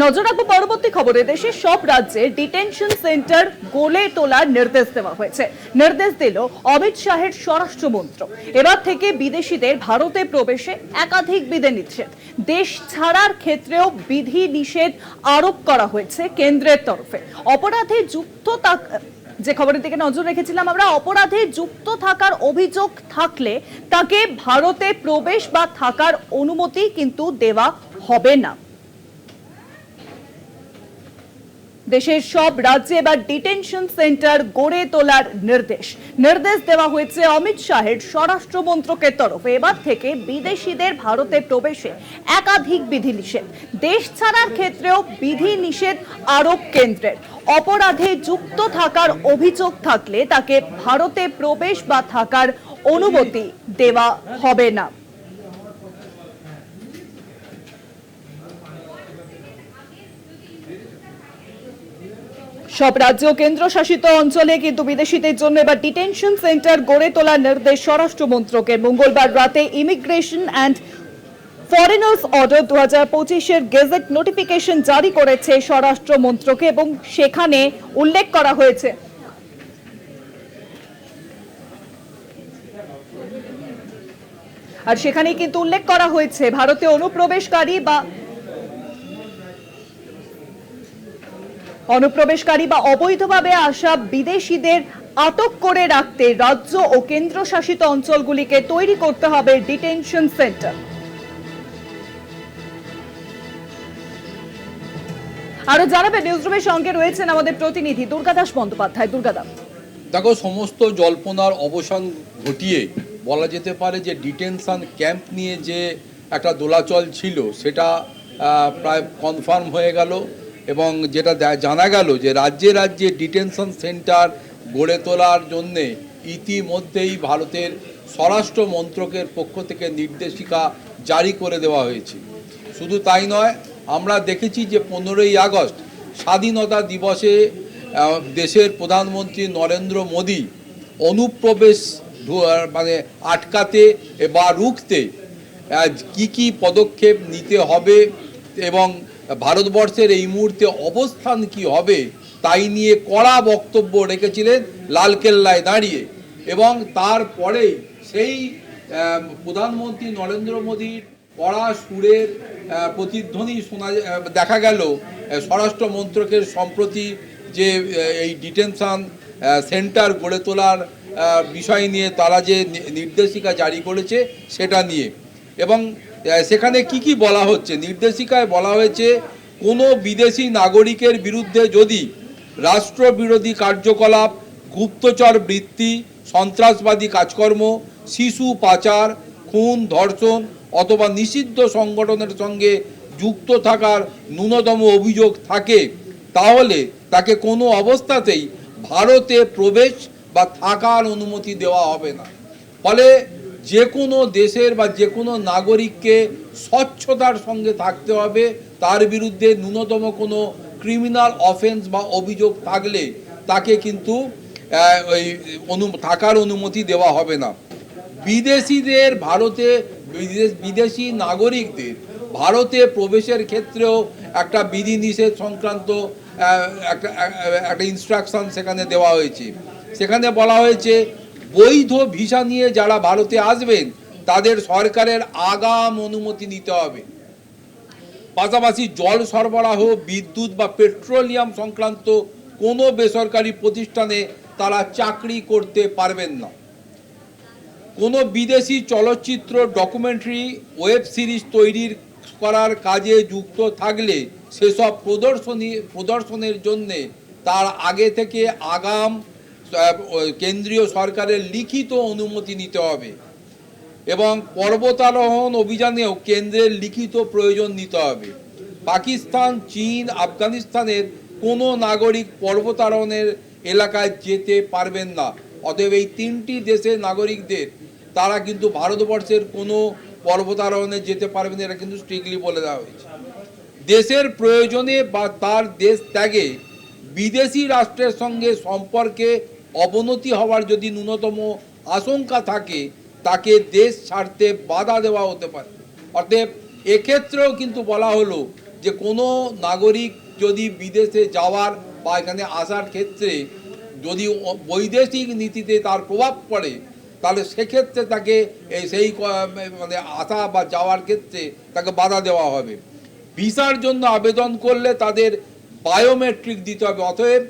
নজর রাখব পরবর্তী খবরে দেশের সব রাজ্যে ডিটেনশন সেন্টার গড়ে তোলার নির্দেশ দেওয়া হয়েছে। নির্দেশ দিল অমিত শাহের স্বরাষ্ট্রমন্ত্র। এবার থেকে বিদেশিদের ভারতে প্রবেশে একাধিক বিধি নিষেধ। দেশ ছাড়ার ক্ষেত্রেও বিধি নিষেধ আরোপ করা হয়েছে কেন্দ্রের তরফে। অপরাধে যুক্ত যে খবরের দিকে নজর রেখেছিলাম আমরা, অপরাধে যুক্ত থাকার অভিযোগ থাকলে তাকে ভারতে প্রবেশ বা থাকার অনুমতি কিন্তু দেওয়া হবে না। দেশের সব রাজ্যে এবার ডিটেনশন সেন্টার গড়ে তোলার নির্দেশ। নির্দেশ দেওয়া হয়েছে অমিত শাহের স্বরাষ্ট্র মন্ত্রকের তরফে। এবার থেকে বিদেশিদের ভারতে প্রবেশে একাধিক বিধি নিষেধ দেশ ছাড়ার ক্ষেত্রেও বিধি নিষেধ আরোপ কেন্দ্রের। অপরাধে যুক্ত থাকার অভিযোগ থাকলে তাকে ভারতে প্রবেশ বা থাকার অনুমতি দেওয়া হবে না। সব রাজ্য কেন্দ্রশাসিত অঞ্চলে কিন্তু বিদেশিদের জন্য এবার ডিটেনশন সেন্টার গড়ে তোলার নির্দেশ স্বরাষ্ট্র মন্ত্রকের। মঙ্গলবার রাতে ইমিগ্রেশন অ্যান্ড ফরেনার্স অর্ডার দু হাজার পঁচিশের গেজেট নোটিফিকেশন জারি করেছে স্বরাষ্ট্র মন্ত্রকে এবং সেখানে উল্লেখ করা হয়েছে। আর সেখানে কিন্তু উল্লেখ করা হয়েছে, ভারতে অনুপ্রবেশকারী বা অনুপ্রবেশকারী বা অবৈধভাবে আসা বিদেশিদের আটক করে রাখতে রাজ্য ও কেন্দ্রশাসিত অঞ্চলগুলিকে তৈরি করতে হবে ডিটেনশন সেন্টার। আরও জানাবেন নিউজরুমের সঙ্গে রয়েছেন আমাদের প্রতিনিধি দুর্গাদাস বন্দ্যোপাধ্যায়। দুর্গাদাস দেখো, সমস্ত জল্পনার অবসান ঘটিয়ে বলা যেতে পারে যে ডিটেনশন ক্যাম্প নিয়ে যে একটা দোলাচল ছিল, সেটা প্রায় কনফার্ম হয়ে গেল। এবং যেটা জানা গেল যে রাজ্যে রাজ্যে ডিটেনশন সেন্টার গড়ে তোলার জন্যে ইতিমধ্যেই ভারতের স্বরাষ্ট্র মন্ত্রকের পক্ষ থেকে নির্দেশিকা জারি করে দেওয়া হয়েছে। শুধু তাই নয়, আমরা দেখেছি যে পনেরোই আগস্ট স্বাধীনতা দিবসে দেশের প্রধানমন্ত্রী নরেন্দ্র মোদী অনুপ্রবেশ মানে আটকাতে বা রুখতে কি কি পদক্ষেপ নিতে হবে এবং ভারতবর্ষের এই মুহূর্তে অবস্থান কি হবে, তাই নিয়ে কড়া বক্তব্য রেখেছিলেন লালকেল্লায় দাঁড়িয়ে। এবং তারপরে সেই প্রধানমন্ত্রী নরেন্দ্র মোদীর কড়া সুরের প্রতিধ্বনি শোনা দেখা গেল স্বরাষ্ট্র মন্ত্রকের সম্প্রতি যে এই ডিটেনশন সেন্টার গড়ে তোলার বিষয় নিয়ে তারা যে নির্দেশিকা জারি করেছে সেটা নিয়ে। এবং সেখানে কি কি বলা হচ্ছে? নির্দেশিকায় বলা হয়েছে, কোনো বিদেশি নাগরিকের বিরুদ্ধে যদি রাষ্ট্রবিরোধী কার্যকলাপ, গুপ্তচর বৃত্তি, সন্ত্রাসবাদী কাজকর্ম, শিশু পাচার, খুন, ধর্ষণ অথবা নিষিদ্ধ সংগঠনের সঙ্গে যুক্ত থাকার ন্যূনতম অভিযোগ থাকে, তাহলে তাকে কোনো অবস্থাতেই ভারতে প্রবেশ বা থাকার অনুমতি দেওয়া হবে না। ফলে যে কোনো দেশের বা যে কোনো নাগরিককে স্বচ্ছতার সঙ্গে থাকতে হবে। তার বিরুদ্ধে ন্যূনতম কোনো ক্রিমিনাল অফেন্স বা অভিযোগ থাকলে তাকে কিন্তু ওই অনু, থাকার অনুমতি দেওয়া হবে না। বিদেশিদের ভারতে, বিদেশি নাগরিকদের ভারতে প্রবেশের ক্ষেত্রেও একটা বিধিনিষেধ সংক্রান্ত একটা একটা ইনস্ট্রাকশন সেখানে দেওয়া হয়েছে। সেখানে বলা হয়েছে বৈধ ভিসা নিয়ে যারা ভারতে আসবেন, তাদের সরকারের আগাম অনুমতি নিতে হবে। পাশাপাশি জল সরবরাহ, বিদ্যুৎ বা পেট্রোলিয়াম সংক্রান্ত কোনো বেসরকারি প্রতিষ্ঠানে তারা চাকরি করতে পারবেন না। কোনো বিদেশি চলচ্চিত্র, ডকুমেন্টারি, ওয়েব সিরিজ তৈরির করার কাজে যুক্ত থাকলে সেসব প্রদর্শনী, প্রদর্শনের জন্যে তার আগে থেকে আগাম কেন্দ্রীয় সরকারের লিখিত অনুমতি নিতে হবে। এবং পর্বতারোহণ অভিযানেও কেন্দ্রের লিখিত প্রয়োজন নিতে হবে। পাকিস্তান, চীন, আফগানিস্তানের কোনো নাগরিক পর্বতারোহণের এলাকায় যেতে পারবেন না। অতএব এই তিনটি দেশের নাগরিকদের তারা কিন্তু ভারতবর্ষের কোনো পর্বতারোহণে যেতে পারবেন এটা কিন্তু স্ট্রিক্টলি বলে দেওয়া হয়েছে। দেশের প্রয়োজনে বা তার দেশ ত্যাগে বিদেশি রাষ্ট্রের সঙ্গে সম্পর্কে অবনতি হওয়ার যদি ন্যূনতম আশঙ্কা থাকে, তাকে দেশ ছাড়তে বাধা দেওয়া হতে পারে। অতএব এক্ষেত্রেও কিন্তু বলা হলো যে, কোনো নাগরিক যদি বিদেশে যাওয়ার বা এখানে আসার ক্ষেত্রে যদি বৈদেশিক নীতিতে তার প্রভাব পড়ে, তাহলে সেক্ষেত্রে তাকে সেই মানে আসা বা যাওয়ার ক্ষেত্রে তাকে বাধা দেওয়া হবে। ভিসার জন্য আবেদন করলে তাদের বায়োমেট্রিক দিতে হবে। অতএব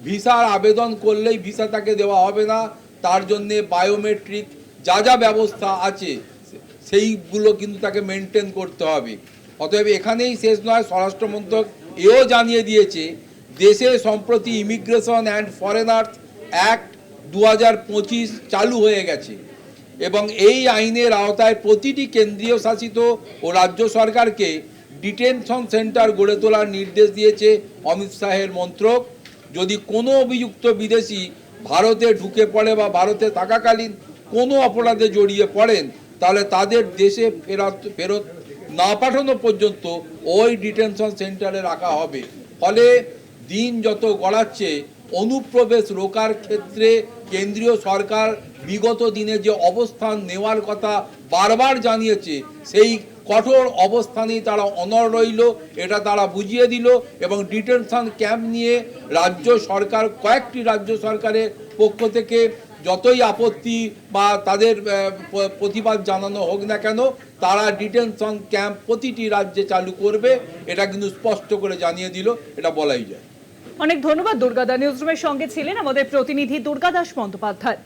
ভিসার আবেদন করলেই ভিসা তাকে দেওয়া হবে না, তার জন্যে বায়োমেট্রিক যা যা ব্যবস্থা আছে, সেইগুলো কিন্তু তাকে মেনটেন করতে হবে। অতএব এখানেই শেষ নয় স্বরাষ্ট্র মন্ত্রক এও জানিয়ে দিয়েছে, দেশে সম্প্রতি ইমিগ্রেশন অ্যান্ড ফরেনার্স অ্যাক্ট দু হাজার পঁচিশ চালু হয়ে গেছে এবং এই আইনের আওতায় প্রতিটি কেন্দ্রীয় শাসিত ও রাজ্য সরকারকে ডিটেনশন সেন্টার গড়ে তোলার নির্দেশ দিয়েছে অমিত শাহের মন্ত্রক। যদি কোনো অভিযুক্ত বিদেশি ভারতে ঢুকে পড়ে বা ভারতে থাকাকালীন কোনো অপরাধে জড়িয়ে পড়েন, তাহলে তাদের দেশে ফেরত ফেরত না পাঠানো পর্যন্ত ওই ডিটেনশন সেন্টারে রাখা হবে। ফলে দিন যত গড়াচ্ছে, অনুপ্রবেশ রোকার ক্ষেত্রে কেন্দ্রীয় সরকার বিগত দিনে যে অবস্থান নেওয়ার কথা বারবার জানিয়েছে, সেই কঠোর অবস্থানেই তারা অনর রইল, এটা তারা বুঝিয়ে দিল এবং ডিটেনশন ক্যাম্প নিয়ে রাজ্য সরকার, কয়েকটি রাজ্য সরকারের পক্ষ থেকে যতই আপত্তি বা তাদের প্রতিবাদ জানানো হোক না কেন, তারা ডিটেনশন ক্যাম্প প্রতিটি রাজ্যে চালু করবে, এটা কিন্তু স্পষ্ট করে জানিয়ে দিল, এটা বলাই যায়। অনেক ধন্যবাদ দুর্গাদা। নিউজরুমের সঙ্গে ছিলেন আমাদের প্রতিনিধি দুর্গাদাস বন্দ্যোপাধ্যায়।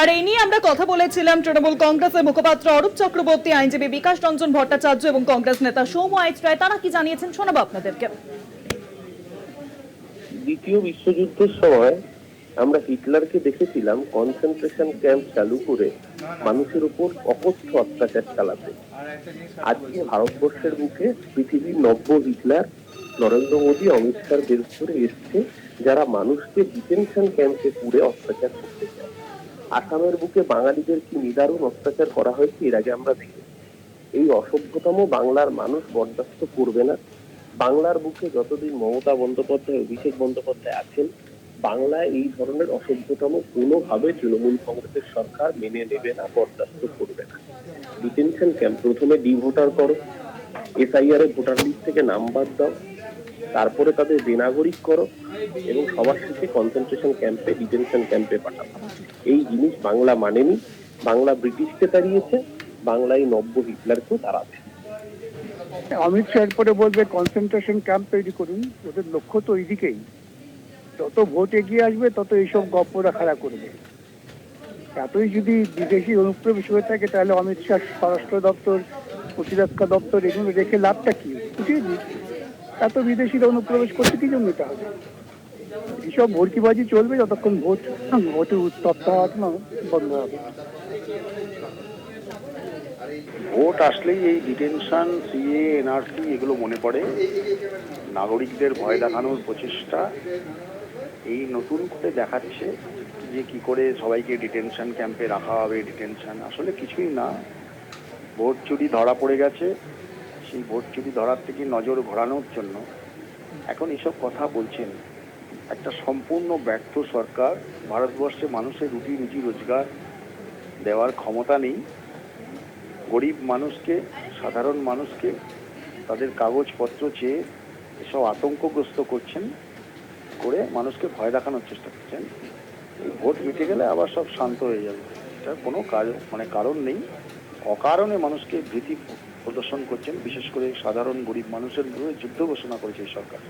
আর এই নিয়ে আমরা কথা বলেছিলাম তৃণমূল কংগ্রেসের মুখপাত্র অরূপ চক্রবর্তী, আইনজীবী বিকাশ রঞ্জন ভট্টাচার্য এবং কংগ্রেস নেতা সৌম আইচ রায় তারা কি জানিয়েছেন? শোনাবো আপনাদেরকে। দ্বিতীয় বিশ্বযুদ্ধের সময় আমরা হিটলারকে দেখেছিলাম কনসেন্ট্রেশন ক্যাম্প চালু করে মানুষের উপর অকথ্য অত্যাচার চালাতে। আজকে ভারতবর্ষের মুখে পৃথিবীর নব্য হিটলার নরেন্দ্র মোদী, অমিত শাহ, দেশ করে এসছে, যারা মানুষকে ডিটেনশন ক্যাম্পে পুরে অত্যাচার করতে চায়। আসামের বুকে বাঙালিদের কি নিদারুণ অত্যাচার করা হয়েছে, এর আগে আমরা দেখি। এই অসভ্যতম বাংলার মানুষ বরদাস্ত করবে না। বাংলার বুকে যতদিন মমতা বন্দ্যোপাধ্যায় অভিষেক বন্দ্যোপাধ্যায় আছেন, বাংলায় এই ধরনের অসভ্যতম কোনোভাবে তৃণমূল কংগ্রেসের সরকার মেনে নেবে না, বরদাস্ত করবে না। ডিটেনশন ক্যাম্প প্রথমে ডি ভোটার করো, এসআইআর এর ভোটার লিস্ট থেকে নাম বাদ দাও। তারপরে তাদের বেনাগরিক করো এবং সবার শেষে কনসেন্ট্রেশন ক্যাম্পে ডিটেনশন ক্যাম্পে পাঠাও। এই জিনিস বাংলা মানেনি। বাংলা ব্রিটিশকে তাড়িয়েছে, বাংলায় নব্য হিটলারকেও তাড়াবে। অমিত শাহ এরপরে বলবে কনসেন্ট্রেশন ক্যাম্প তৈরি করুন, ওদের লক্ষ্য তো ওইদিকেই যত ভোট এগিয়ে আসবে, তত এইসব গপ্পরা খাড়া করবে। এতই যদি বিদেশি অনুপ্রবেশ হয়ে থাকে, তাহলে অমিত শাহ স্বরাষ্ট্র দপ্তর, প্রতিরক্ষা দপ্তর, এগুলো রেখে লাভটা কি? উঠিয়ে এত বিদেশিরা অনুপ্রবেশ করতে কি জন্য তাহলে এইসব ভর্তিবাজি চলবে যতক্ষণ ভোট ভোটের উত্তপ্ত হওয়া না বন্ধ হবে ভোট আসলেই এই ডিটেনশন, সিএ, এনআরসি এগুলো মনে পড়ে। নাগরিকদের ভয় দেখানোর প্রচেষ্টা এই নতুন করে দেখাচ্ছে যে কি করে সবাইকে ডিটেনশন ক্যাম্পে রাখা হবে, ডিটেনশন। আসলে কিছুই না। ভোট চুরি ধরা পড়ে গেছে। সেই ভোট চুরি ধরার থেকে নজর ঘোরানোর জন্য এখন এসব কথা বলছেন একটা সম্পূর্ণ ব্যর্থ সরকার, ভারতবর্ষে মানুষের রুটি রুজি রোজগার দেওয়ার ক্ষমতা নেই। গরিব মানুষকে, সাধারণ মানুষকে তাদের কাগজপত্র চেয়ে এসব আতঙ্কগ্রস্ত করছেন, করে মানুষকে ভয় দেখানোর চেষ্টা করছেন। ভোট মিটে গেলে আবার সব শান্ত হয়ে যাবে। এটার কোনো কাজ মানে কারণ নেই। অকারণে মানুষকে ভীতি প্রদর্শন করছেন, বিশেষ করে সাধারণ গরিব মানুষের বিরুদ্ধে যুদ্ধ ঘোষণা করেছে এই সরকার।